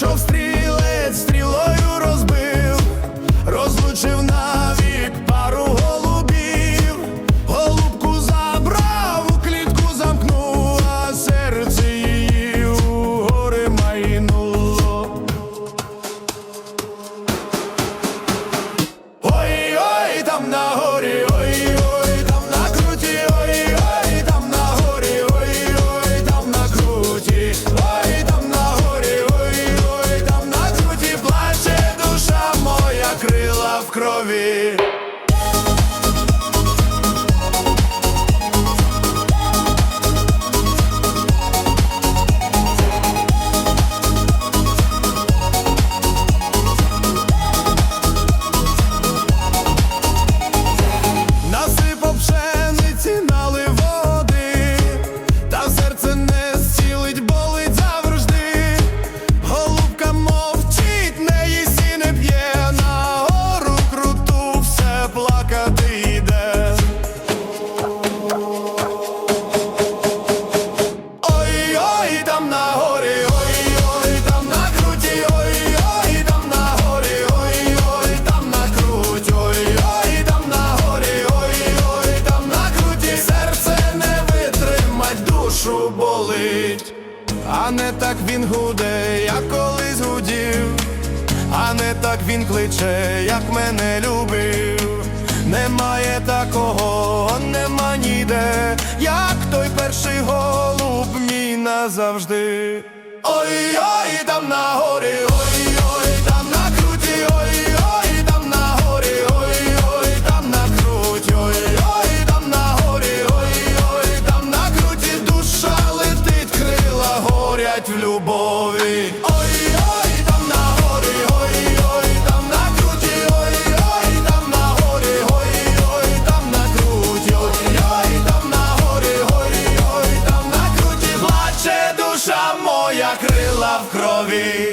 Пройшов стрій. крові. Душу болить. А не так він гуде, як колись гудів, а не так він кличе, як мене любив. Немає такого, нема ніде, як той перший голуб мій назавжди. Ой, ой, там на горі, в крові.